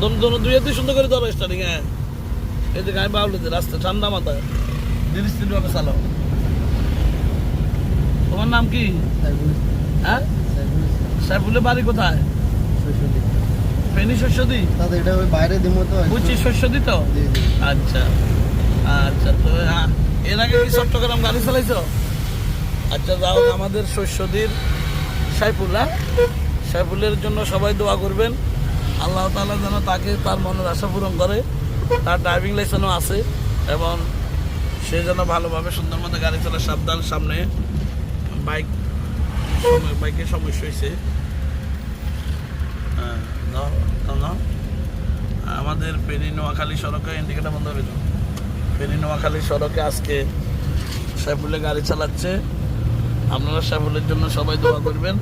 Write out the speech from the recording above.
সুন্দর করে ধরো স্টার্টিং হ্যাঁ। বাউলে রাস্তা ঠান্ডা মাথায়। চালাও। তোমার নাম কি? হ্যাঁ? সাইফুলের বাড়ি কোথায়? ফেনি শস্য দি তাদের এটা ওই বাইরে দিমো তো বুঝছি শস্য দি তো? জি জি। আচ্ছা। আচ্ছা তো হ্যাঁ, এর আগে কি চট্টগ্রাম গাড়ি চালাইছো? আচ্ছা যাও আমাদের শস্যদীর সাইফুল হ্যাঁ? সাইফুলের জন্য সবাই দোয়া করবেন। আল্লাহ তাআলা যেন তাকে তার মনের আশা পূরণ করে, তার ড্রাইভিং লাইসেন্সও আছে এবং সে যেন ভালোভাবে সুন্দর মতো গাড়ি চালায় সাবধান সামনে বাইক বাইকের সমস্যা হয়েছে। হ্যাঁ। আমাদের ফেনী নোয়াখালী সড়কে ইন্ডিকেটার বন্ধ দাও ফেনী নোয়াখালী সড়কে আজকে সাইফুলে গাড়ি চালাচ্ছে। আপনারা সাইফুলের জন্য সবাই দোয়া করবেন।